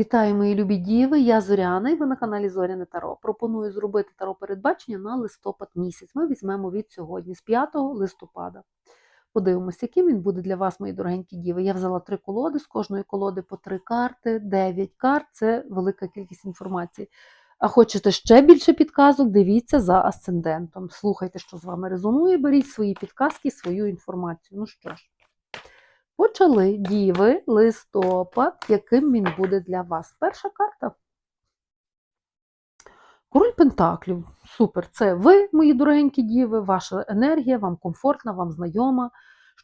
Вітаю, мої любі діви! Я Зоряна, і ви на каналі Зоряне Таро. Пропоную зробити таро передбачення на листопад місяць. Ми візьмемо від сьогодні, з 5 листопада. Подивимося, яким він буде для вас, мої дорогенькі діви. Я взяла три колоди, з кожної колоди по три карти, 9 карт це велика кількість інформації. А хочете ще більше підказок, дивіться за асцендентом. Слухайте, що з вами резонує, беріть свої підказки, свою інформацію. Ну що ж. Почали діви листопад, яким він буде для вас. Перша карта. Король Пентаклів. Супер. Це ви, мої дорогенькі діви, ваша енергія, вам комфортна, вам знайома,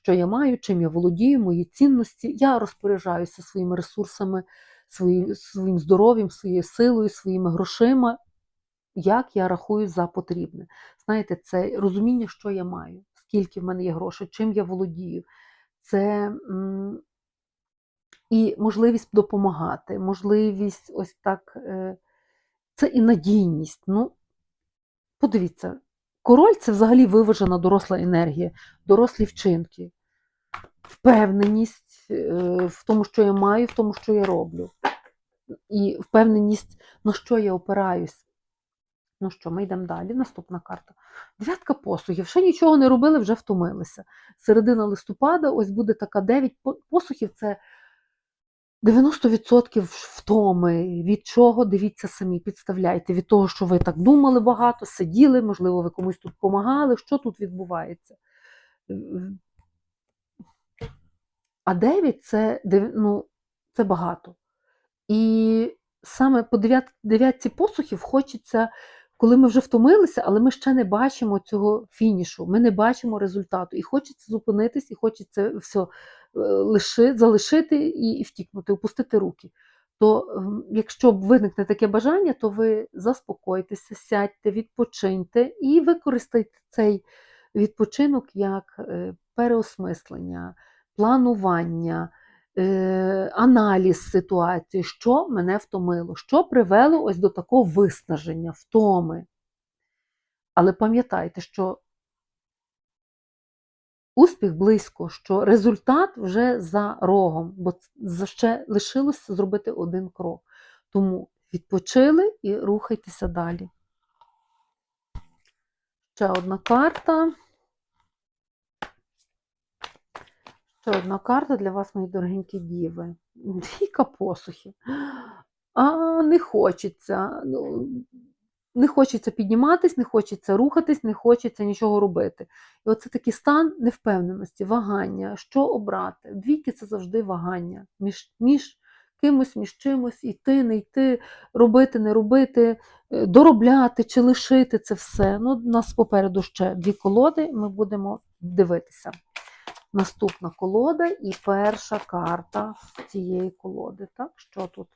що я маю, чим я володію, мої цінності. Я розпоряджаюся своїми ресурсами, своїм, своїм здоров'ям, своєю силою, своїми грошима, як я рахую за потрібне. Знаєте, це розуміння, що я маю, скільки в мене є грошей, чим я володію це і можливість допомагати, можливість ось так, е, це і надійність. Ну, подивіться, король це взагалі виважена доросла енергія, дорослі вчинки, впевненість е, в тому, що я маю, в тому, що я роблю. І впевненість, на що я опираюсь. Ну що, ми йдемо далі. Наступна карта. Дев'ятка посухів. Ще нічого не робили, вже втомилися. Середина листопада, ось буде така 9 посухів це 90% втоми. Від чого? Дивіться самі, підставляйте. Від того, що ви так думали багато, сиділи, можливо, ви комусь тут допомагали. Що тут відбувається? А 9 це, ну, це багато. І саме по дев'ятці посухів хочеться коли ми вже втомилися, але ми ще не бачимо цього фінішу, ми не бачимо результату. І хочеться зупинитись, і хочеться все лиши, залишити і втікнути, опустити руки. То ем, якщо виникне таке бажання, то ви заспокойтеся, сядьте, відпочиньте і використайте цей відпочинок як е, переосмислення, планування. Е, аналіз ситуації, що мене втомило, що привело ось до такого виснаження, втоми. Але пам'ятайте, що успіх близько, що результат вже за рогом, бо ще лишилося зробити один крок. Тому відпочили і рухайтеся далі. Ще одна карта. Ще одна карта для вас, мої дорогенькі діви. Двійка посухів. А не хочеться. Ну, не хочеться підніматись, не хочеться рухатись, не хочеться нічого робити. І оце такий стан невпевненості, вагання, що обрати. Двійки це завжди вагання між між кимось, між чимось, йти, не йти, робити, не робити, е, доробляти чи лишити це все. Ну, У нас попереду ще дві колоди, ми будемо дивитися. Наступна колода і перша карта цієї колоди. Так, що тут?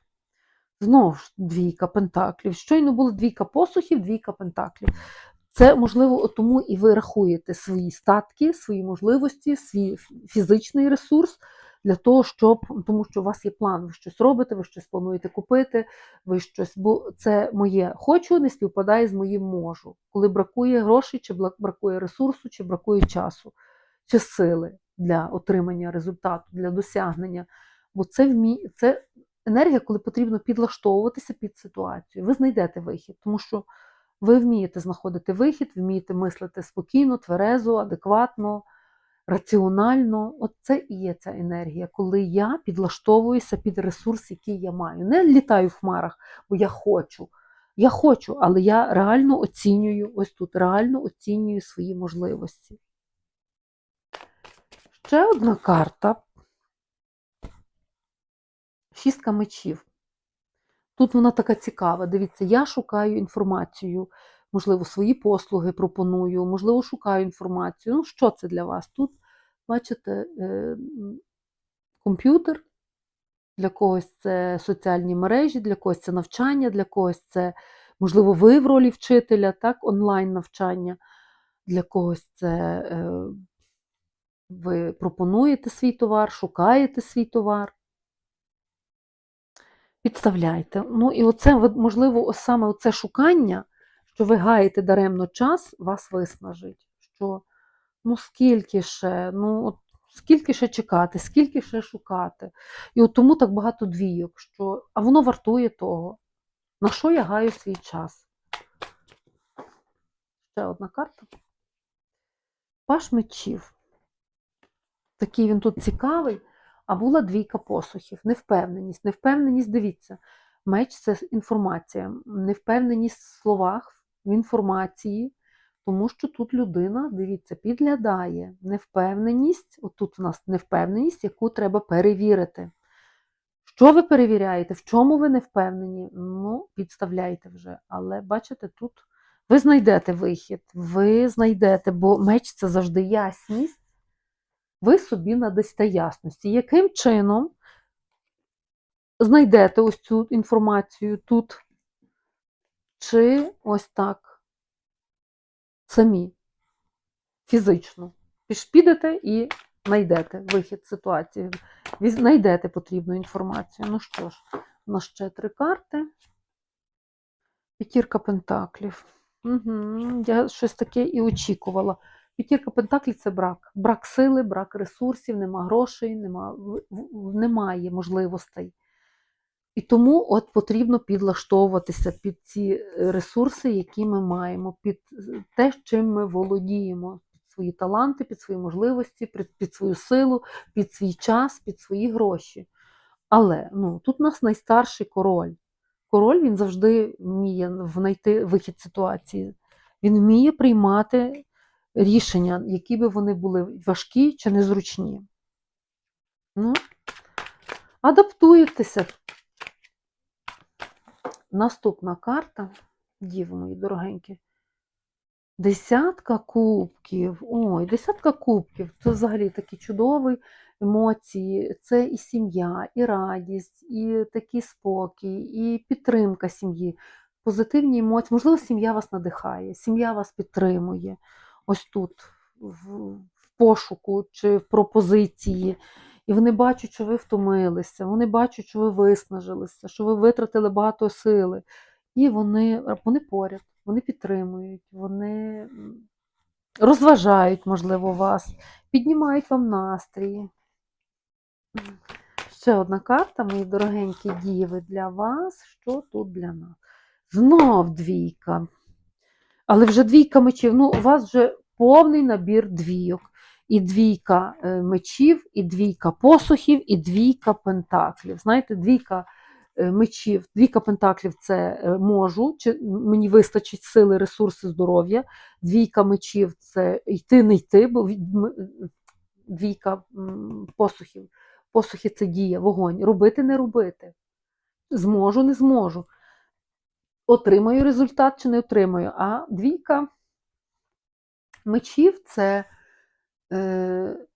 Знову ж двійка пентаклів. Щойно було двійка посухів, двійка пентаклів. Це, можливо, тому і ви рахуєте свої статки, свої можливості, свій фізичний ресурс для того, щоб, тому що у вас є план, ви щось робите, ви щось плануєте купити, ви щось, бо це моє хочу, не співпадає з моїм можу. Коли бракує грошей, чи бракує ресурсу, чи бракує часу, чи сили для отримання результату, для досягнення. Бо це вмі... це енергія, коли потрібно підлаштовуватися під ситуацію. Ви знайдете вихід, тому що ви вмієте знаходити вихід, вмієте мислити спокійно, тверезо, адекватно, раціонально. От це і є ця енергія, коли я підлаштовуюся під ресурс, який я маю. Не літаю в хмарах, бо я хочу. Я хочу, але я реально оцінюю ось тут, реально оцінюю свої можливості. Ще одна карта. Шістка мечів. Тут вона така цікава. Дивіться, я шукаю інформацію, можливо, свої послуги пропоную, можливо, шукаю інформацію. Ну, що це для вас? Тут, бачите, е, комп'ютер, для когось це соціальні мережі, для когось це навчання, для когось це, можливо, ви в ролі вчителя, так, онлайн навчання, для когось це е, ви пропонуєте свій товар, шукаєте свій товар. Підставляйте. Ну і оце, можливо, саме оце шукання, що ви гаєте даремно час, вас виснажить. Що, ну скільки ще, ну, от скільки ще чекати, скільки ще шукати. І от тому так багато двійок, що а воно вартує того. На що я гаю свій час? Ще одна карта. Паш мечів. Такий він тут цікавий, а була двійка посухів. Невпевненість. Невпевненість, дивіться, меч це інформація. Невпевненість в словах, в інформації, тому що тут людина, дивіться, підглядає. Невпевненість, отут у нас невпевненість, яку треба перевірити. Що ви перевіряєте? В чому ви не впевнені? Ну, підставляйте вже. Але бачите, тут ви знайдете вихід, ви знайдете, бо меч це завжди ясність. Ви собі надасте ясності. Яким чином знайдете ось цю інформацію тут? Чи ось так самі, фізично. Підете і знайдете вихід ситуації. Знайдете потрібну інформацію. Ну що ж, у нас ще три карти. П'ятірка пентаклів. Угу. Я щось таке і очікувала. П'ятірка пентаклів це брак. Брак сили, брак ресурсів, нема грошей, нема, немає можливостей. І тому от потрібно підлаштовуватися під ці е, ресурси, які ми маємо, під е, те, чим ми володіємо, під свої таланти, під свої можливості, під, під свою силу, під свій час, під свої гроші. Але ну, тут у нас найстарший король. Король він завжди вміє знайти вихід ситуації. Він вміє приймати рішення, які би вони були важкі чи незручні. Ну, адаптуєтеся. Наступна карта, діви мої дорогенькі. Десятка кубків. Ой, десятка кубків. Це взагалі такі чудові емоції. Це і сім'я, і радість, і такий спокій, і підтримка сім'ї. Позитивні емоції. Можливо, сім'я вас надихає, сім'я вас підтримує. Ось тут, в, пошуку чи в пропозиції. І вони бачать, що ви втомилися, вони бачать, що ви виснажилися, що ви витратили багато сили. І вони, вони поряд, вони підтримують, вони розважають, можливо, вас, піднімають вам настрій. Ще одна карта, мої дорогенькі діви, для вас. Що тут для нас? Знов двійка. Але вже двійка мечів. Ну, у вас вже повний набір двійок. І двійка е, мечів, і двійка посухів, і двійка пентаклів. Знаєте, двійка е, мечів, двійка пентаклів це е, можу, чи мені вистачить сили, ресурси, здоров'я. Двійка мечів це йти, не йти, бо двійка посухів. Посухи це дія, вогонь. Робити, не робити. Зможу, не зможу. Отримаю результат чи не отримаю. А двійка мечів це е,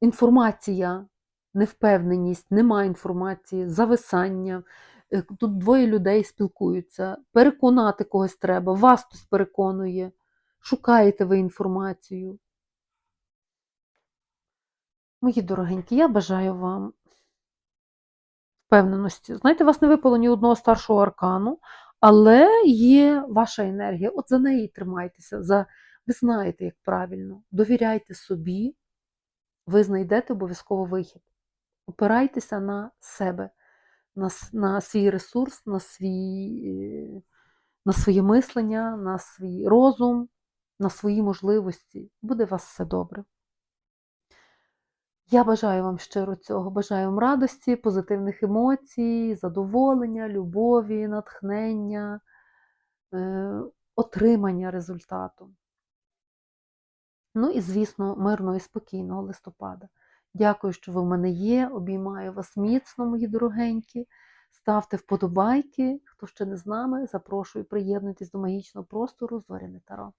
інформація, невпевненість, нема інформації, зависання. Е, Тут двоє людей спілкуються, переконати когось треба, вас хтось переконує, шукаєте ви інформацію. Мої дорогенькі, я бажаю вам впевненості. Знаєте, вас не випало ні одного старшого аркану, але є ваша енергія. От за неї тримайтеся. За... Ви знаєте, як правильно. Довіряйте собі, ви знайдете обов'язково вихід. Опирайтеся на себе, на, на свій ресурс, на, свій, е, на своє мислення, на свій розум, на свої можливості. Буде у вас все добре. Я бажаю вам щиро цього, бажаю вам радості, позитивних емоцій, задоволення, любові, натхнення, е, отримання результату. Ну і, звісно, мирного і спокійного листопада. Дякую, що ви в мене є. Обіймаю вас міцно, мої дорогенькі. Ставте вподобайки. Хто ще не з нами, запрошую приєднуйтесь до магічного простору Зоряне Таро.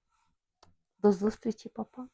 До зустрічі, папа!